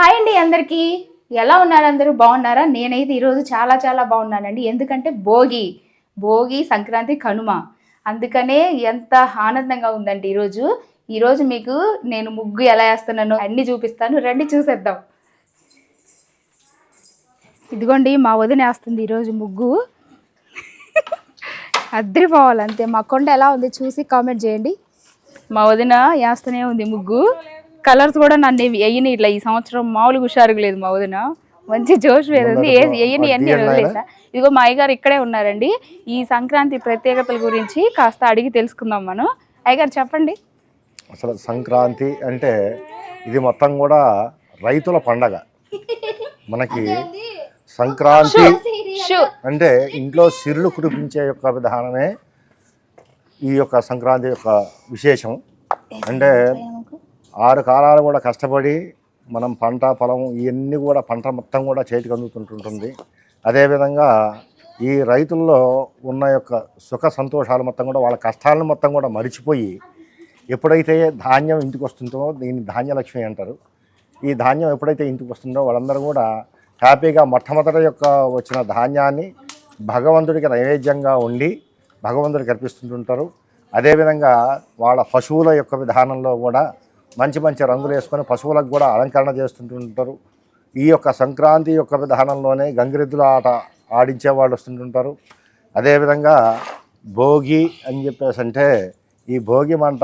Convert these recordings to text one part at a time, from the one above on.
Hi అండి అందరికీ. ఎలా ఉన్నారు అందరూ? బాగున్నారా? నేనైతే ఈరోజు చాలా చాలా బాగున్నానండి. ఎందుకంటే భోగి భోగి సంక్రాంతి కనుమ. అందుకనే ఎంత ఆనందంగా ఉందండి ఈరోజు. ఈరోజు మీకు నేను ముగ్గు ఎలా వేస్తున్నాను అన్నీ చూపిస్తాను. రండి చూసేద్దాం. ఇదిగోండి మా వదిన వేస్తుంది ఈరోజు ముగ్గు. అద్దరిపోవాలి అంతే. మా కొండ ఎలా ఉంది చూసి కామెంట్ చేయండి. మా వదిన వేస్తూనే ఉంది ముగ్గు. కలర్స్ కూడా నన్ను వేయని ఇట్లా ఈ సంవత్సరం మామూలుగా హుషారుగా లేదు మా వదిన. మంచి జోష్ ఉంది. వేయని అన్ని వదిలేసా ఇదిగో మా అయ్యగారు ఇక్కడే ఉన్నారండి. ఈ సంక్రాంతి ప్రత్యేకతల గురించి కాస్త అడిగి తెలుసుకుందాం మనం. అయ్యగారు చెప్పండి. అసలు సంక్రాంతి అంటే ఇది మొత్తం కూడా రైతుల పండగ. మనకి సంక్రాంతి అంటే ఇంట్లో సిరులు కురిపించే యొక్క విధానమే ఈ యొక్క సంక్రాంతి యొక్క విశేషం. అంటే ఆరు కాలాలు కూడా కష్టపడి మనం పంట పొలం ఇవన్నీ కూడా పంట మొత్తం కూడా చేతికి అందుతుంటుంటుంది. అదేవిధంగా ఈ రైతుల్లో ఉన్న యొక్క సుఖ సంతోషాలు మొత్తం కూడా వాళ్ళ కష్టాలను మొత్తం కూడా మరిచిపోయి ఎప్పుడైతే ధాన్యం ఇంటికి వస్తుందో దీన్ని ధాన్యలక్ష్మి అంటారు. ఈ ధాన్యం ఎప్పుడైతే ఇంటికి వస్తుందో వాళ్ళందరూ కూడా హ్యాపీగా మొట్టమొదటి యొక్క వచ్చిన ధాన్యాన్ని భగవంతుడికి నైవేద్యంగా ఉండి భగవంతుడికి అర్పిస్తుంటుంటారు. అదేవిధంగా వాళ్ళ పశువుల యొక్క విధానంలో కూడా మంచి మంచి రంగులు వేసుకొని పశువులకు కూడా అలంకరణ చేస్తుంటుంటారు. ఈ యొక్క సంక్రాంతి యొక్క విధానంలోనే గంగిరెద్దుల ఆట ఆడించే వాళ్ళు వస్తుంటుంటారు. అదేవిధంగా భోగి అని చెప్పేసి అంటే ఈ భోగి మంట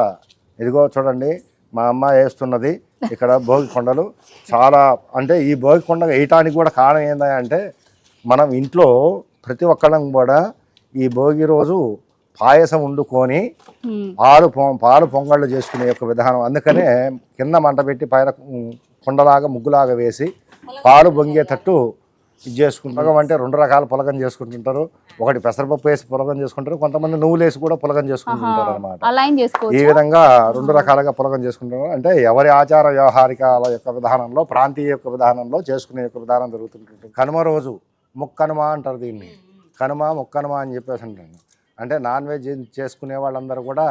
ఇదిగో చూడండి మా అమ్మ వేస్తున్నది ఇక్కడ భోగి కొండలు. చాలా అంటే ఈ భోగి కొండ వేయటానికి కూడా కారణం ఏంటంటే మనం ఇంట్లో ప్రతి ఒక్కళ్ళం కూడా ఈ భోగి రోజు పాయసం వండుకొని పాలు పొ పాలు పొంగళ్ళు చేసుకునే యొక్క విధానం. అందుకనే కింద మంట పెట్టి పైన కుండలాగా ముగ్గులాగా వేసి పాలు పొంగేటట్టు ఇది చేసుకుంటారు. అంటే రెండు రకాల పులగం చేసుకుంటుంటారు. ఒకటి పెసరపప్పు వేసి పులగం చేసుకుంటారు. కొంతమంది నువ్వులు వేసి కూడా పులగం చేసుకుంటుంటారు అనమాట ఈ విధంగా రెండు రకాలుగా పులగం చేసుకుంటారు. అంటే ఎవరి ఆచార వ్యవహారికాల యొక్క విధానంలో ప్రాంతీయ యొక్క విధానంలో చేసుకునే యొక్క విధానం జరుగుతుంటుంది. కనుమ రోజు ముక్కనుమ అంటారు దీన్ని. కనుమ ముక్కనుమ అని చెప్పేసి అంటారు. అంటే నాన్ వెజ్ చేసుకునే వాళ్ళందరూ కూడా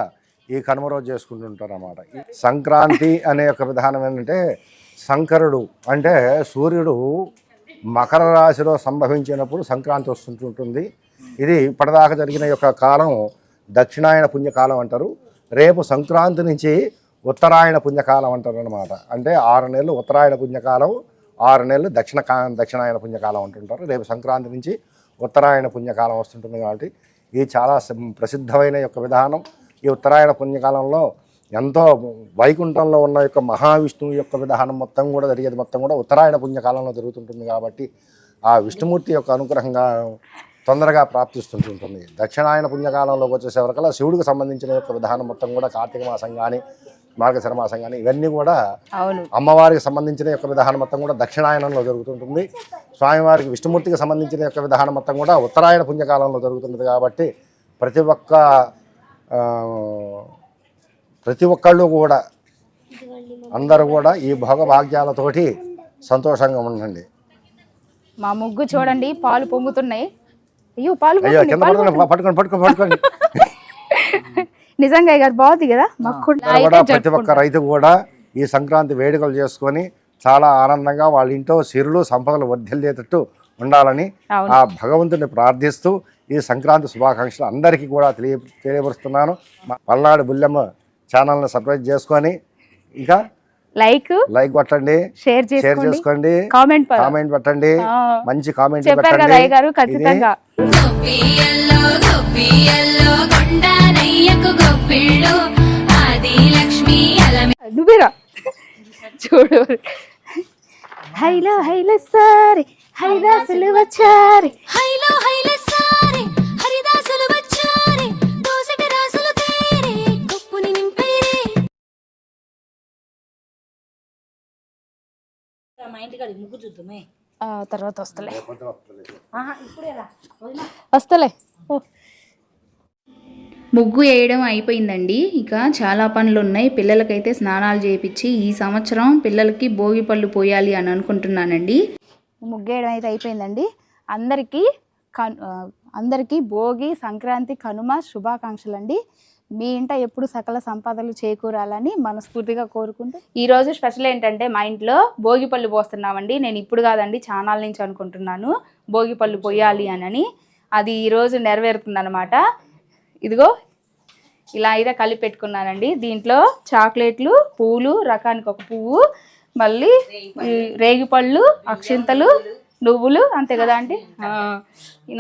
ఈ కనుమ రోజు చేసుకుంటుంటారు అన్నమాట ఈ సంక్రాంతి అనే ఒక విధానం ఏంటంటే శంకరుడు అంటే సూర్యుడు మకర రాశిలో సంభవించినప్పుడు సంక్రాంతి వస్తుంటుంటుంది. ఇది ఇప్పటిదాకా జరిగిన యొక్క కాలం దక్షిణాయన పుణ్యకాలం అంటారు. రేపు సంక్రాంతి నుంచి ఉత్తరాయణ పుణ్యకాలం అంటారు అనమాట అంటే ఆరు నెలలు ఉత్తరాయణ పుణ్యకాలం ఆరు నెలలు దక్షిణ కా దక్షిణాయన పుణ్యకాలం అంటుంటారు. రేపు సంక్రాంతి నుంచి ఉత్తరాయణ పుణ్యకాలం వస్తుంటుంది కాబట్టి ఇది చాలా ప్రసిద్ధమైన యొక్క విధానం ఈ ఉత్తరాయణ పుణ్యకాలంలో ఎంతో వైకుంఠంలో ఉన్న యొక్క మహావిష్ణువు యొక్క విధానం మొత్తం కూడా జరిగేది మొత్తం కూడా ఉత్తరాయణ పుణ్యకాలంలో జరుగుతుంటుంది కాబట్టి ఆ విష్ణుమూర్తి యొక్క అనుగ్రహంగా తొందరగా ప్రాప్తిస్తుంటుంటుంది దక్షిణాయన పుణ్యకాలంలోకి వచ్చేసేవరకల్లా శివుడికి సంబంధించిన యొక్క విధానం మొత్తం కూడా కార్తీక మాసం కానీ మార్గశిర మాసం కానీ ఇవన్నీ కూడా అమ్మవారికి సంబంధించిన యొక్క విధానం మొత్తం కూడా దక్షిణాయనంలో జరుగుతుంటుంది. స్వామివారికి విష్ణుమూర్తికి సంబంధించిన యొక్క విధానం మొత్తం కూడా ఉత్తరాయణ పుణ్యకాలంలో జరుగుతుంది కాబట్టి ప్రతి ఒక్క ప్రతి ఒక్కళ్ళు కూడా అందరూ కూడా ఈ భోగభాగ్యాలతోటి సంతోషంగా ఉండండి. మా ముగ్గు చూడండి పాలు పొంగుతున్నాయి. అయ్యో పాలు పట్టుకోండి పట్టుకోండి పట్టుకోండి. నిజంగా గారు బాగుంది కదా? కూడా ప్రతి ఒక్క రైతు కూడా ఈ సంక్రాంతి వేడుకలు చేసుకొని చాలా ఆనందంగా వాళ్ళ ఇంట్లో సిరులు సంపదలు వర్ధిల్లేటట్టు ఉండాలని. ఆ భగవంతుని ప్రార్థిస్తూ ఈ సంక్రాంతి శుభాకాంక్షలు అందరికీ కూడా తెలియ తెలియపరుస్తున్నాను. పల్నాడు బుల్లెమ్మ ఛానల్ని సబ్స్క్రైబ్ చేసుకొని ఇక లైక్ లైక్ కొట్టండి షేర్ షేర్ చేసుకోండి కామెంట్ కామెంట్ పెట్టండి. మంచి కామెంట్ పెట్టండి. గొప్పిళ్ళు. ఆది లక్ష్మి అలమే. నువ్వేరా? చూడు. హైలో హైలో సారి. హైదాసులు వచ్చారి. హైలో హైల సారే. హరిదాసులు వచ్చారే. దోసటి రాసులు తేరే కొప్పుని నింపేరే. ఆ, తర్వాత వస్తలే. వస్తలే. ఓ. ముగ్గు వేయడం అయిపోయిందండి. ఇక చాలా పనులు ఉన్నాయి పిల్లలకైతే స్నానాలు చేయించి ఈ సంవత్సరం పిల్లలకి భోగి పళ్ళు పోయాలి అని అనుకుంటున్నానండి. ముగ్గు వేయడం అయితే అయిపోయిందండి. అందరికీ కన్ అందరికీ భోగి సంక్రాంతి కనుమ శుభాకాంక్షలు అండి మీ ఇంట ఎప్పుడు సకల సంపదలు చేకూరాలని మనస్ఫూర్తిగా కోరుకుంటూ ఈ రోజు స్పెషల్ ఏంటంటే మా ఇంట్లో భోగి పళ్ళు పోస్తున్నామండి. నేను ఇప్పుడు కాదండి చానాల నుంచి అనుకుంటున్నాను. భోగి పళ్ళు పోయాలి అని. అది ఈరోజు నెరవేరుతుంది అనమాట ఇదిగో ఇలా అయితే కలిపి పెట్టుకున్నానండి. దీంట్లో చాక్లెట్లు పూలు రకానికి ఒక పువ్వు మళ్ళీ రేగిపళ్ళు అక్షింతలు నువ్వులు అంతే కదా ఆంటీ?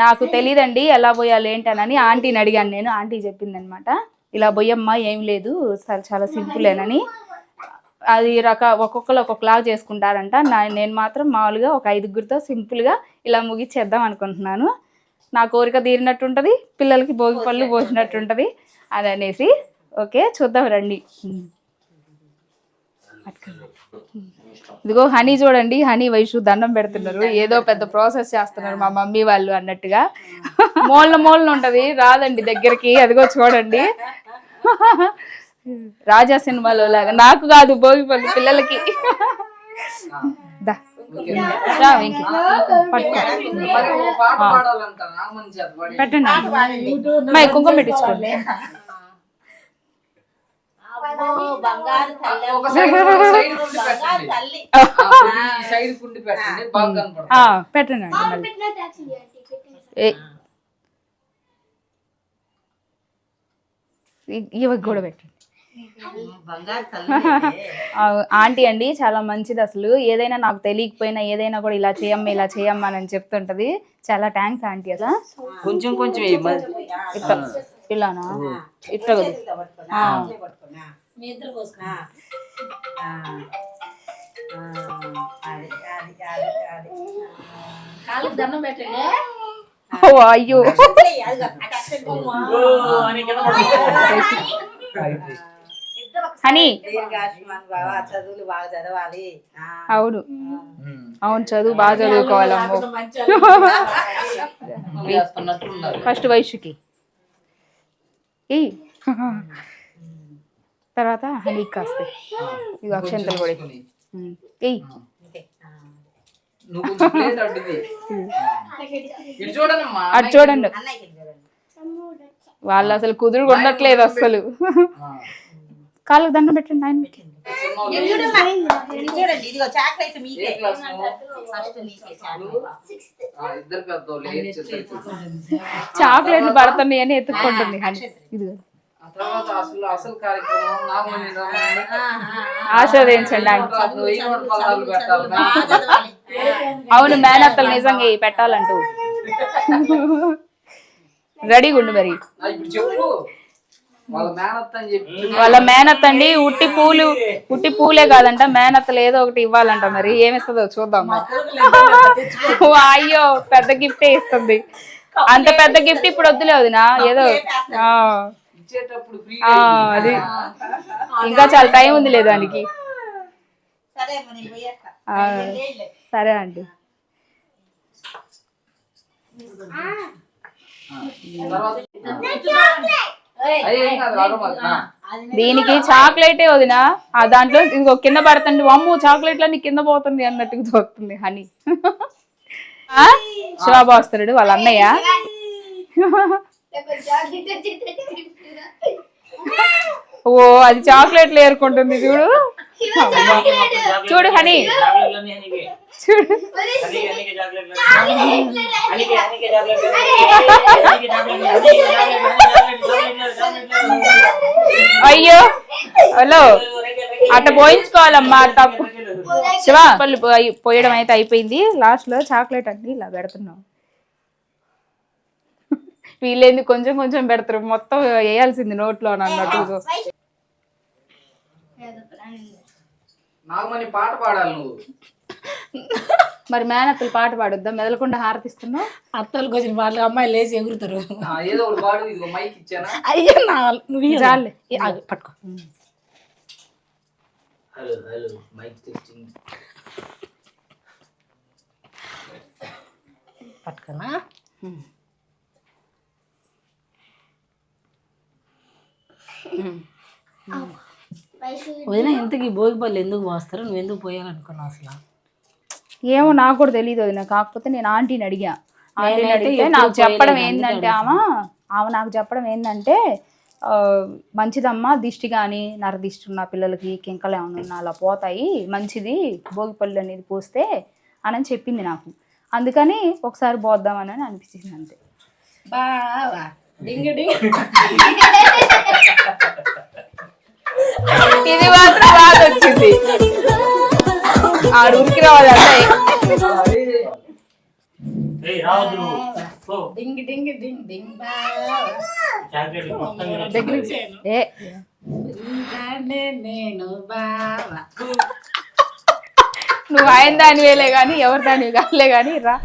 నాకు తెలియదండి ఎలా పోయాలి ఏంటనని ఆంటీని అడిగాను నేను. ఆంటీ చెప్పింది అనమాట ఇలా పోయమ్మా ఏం లేదు చాలా చాలా సింపులేనని. అది రక ఒక్కొక్కరు ఒక్కొక్కలాగా చేసుకుంటారంట. నా నేను మాత్రం మామూలుగా ఒక ఐదుగురితో సింపుల్గా ఇలా ముగిచ్చేద్దాం అనుకుంటున్నాను. నా కోరిక తీరినట్టు ఉంటుంది పిల్లలకి భోగి పళ్ళు పోసినట్టు ఉంటుంది అని అనేసి. ఓకే చూద్దాం రండి. ఇదిగో హనీ చూడండి హనీ వయసు దండం పెడుతున్నారు. ఏదో పెద్ద ప్రాసెస్ చేస్తున్నారు మా మమ్మీ వాళ్ళు అన్నట్టుగా. మూలన మూలన ఉంటది రాదండి దగ్గరికి అదిగో చూడండి. రాజా సినిమాలో లాగా నాకు కాదు భోగి పళ్ళు పిల్లలకి. పెట్టండి. మా కుంకుమ పెట్టించుకోండి. బంగారు పెట్టండి. సైడ్ కుండి పెట్టండి. ఆంటీ అండి చాలా మంచిది అసలు. ఏదైనా నాకు తెలియకపోయినా ఏదైనా కూడా ఇలా చేయమ్మా ఇలా చేయమ్మా అని చెప్తుంటది. చాలా థ్యాంక్స్ ఆంటీ అసలు. కొంచెం కొంచెం. ఇట్లా ఇలానా? ఇట్లా దండం పెట్టండి. అయ్యో. హనీ. దీర్ఘాయుష్మాన్ బాబా చదువులు బాగా చదవాలి. ఆ. అవును. అవును చదువు బాగా చదువుకోవాలమ్మో ఫస్ట్ వయసుకి ఏ తర్వాత హనీ కాస్తే. ఇక అక్షంతలు కూడా. ఏయ్ అటు చూడండి. వాళ్ళు అసలు కుదురు ఉండట్లేదు అసలు. కాళ్ళకు దండం పెట్టండి ఆయన. చాక్లెట్లు పడుతున్నాయి అని ఎత్తుక్కుంటుంది హనీ. ఇది అవును మేనత్తలు నిజంగా ఇవి పెట్టాలంటూ. రెడీగా ఉండు మరి. వాళ్ళ మేనత్ అని చెప్పి. వాళ్ళ మేనత్ అండి ఉట్టి పూలు ఉట్టి పూలే కాదంట మేనత్తలు ఏదో ఒకటి ఇవ్వాలంట మరి. ఏమిస్తుందో చూద్దాం ఓ అయ్యో పెద్ద గిఫ్టే ఇస్తుంది. అంత పెద్ద గిఫ్ట్ ఇప్పుడు వద్దులే వదినా ఏదో అది. ఇంకా చాలా టైం ఉంది దానికి. సరే అండి. తర్వాత దీనికి చాక్లెటే వదినా. ఆ దాంట్లో ఇంకో కింద పడుతుంది. అమ్ము చాక్లెట్లన్నీ కింద పోతుంది అన్నట్టుగా చూస్తుంది హనీ. ఆ? శివాబా వస్తున్నాడు వాళ్ళ అన్నయ్య. ఓ అది చాక్లెట్లు ఏరుకుంటుంది చూడు. చూడు హనీ. చూడు. అయ్యో. హలో. అట్ట పోయించుకోవాలమ్మా తప్పు శివ పళ్ళు పోయి- పోయడం అయితే అయిపోయింది. లాస్ట్లో చాక్లెట్ అన్ని ఇలా పెడుతున్నాం. వీళ్ళేంది కొంచెం కొంచెం పెడతారు. మొత్తం వేయాల్సింది నోట్లో అన్నట్టు. నాగమణి పాట పాడాలి నువ్వు. మరి మేనత్తలు పాట పాడొద్దా? మెదలకుండా హారతిస్తున్నావు? అత్తలు కొంచెం వాళ్ళు అమ్మాయిలు లేచి ఎగురుతారు. ఆ, ఏదో ఒకటి పాడు ఇదిగో మైక్ ఇచ్చానా? అయ్యా నా నువ్వు ఇయ్యదు. చాలే. ఏ, ఆగు, పట్టుకో. హలో హలో మైక్ టెస్టింగ్ పట్టుకోనా? వదిన ఇంతకీ భోగి పళ్ళు ఎందుకు పోస్తారు? నువ్వు ఎందుకు పోయాలనుకున్నావు అసలు? ఏమో నాకు కూడా తెలియదు వదిన. కాకపోతే నేను ఆంటీని అడిగా. ఆంటీని అడిగితే నాకు చెప్పడం ఏంటంటే ఆమె ఆమె నాకు చెప్పడం ఏంటంటే మంచిదమ్మా దిష్టి కానీ నరదిష్టి ఉన్న పిల్లలకి కింకలు ఏమైనా ఉన్నా అలా పోతాయి మంచిది భోగిపళ్ళు అనేది పోస్తే అని చెప్పింది నాకు. అందుకని ఒకసారి పోద్దామని అని అనిపించింది అంతే. బావా డింగ్ డింగ్. ఇది మాత్రం బాగా వచ్చింది ఆడు ఉరికి రావద్దు. నువ్వు. ఆయన దానివేలే కానీ ఎవరి దానివి కాలే కానీ రా.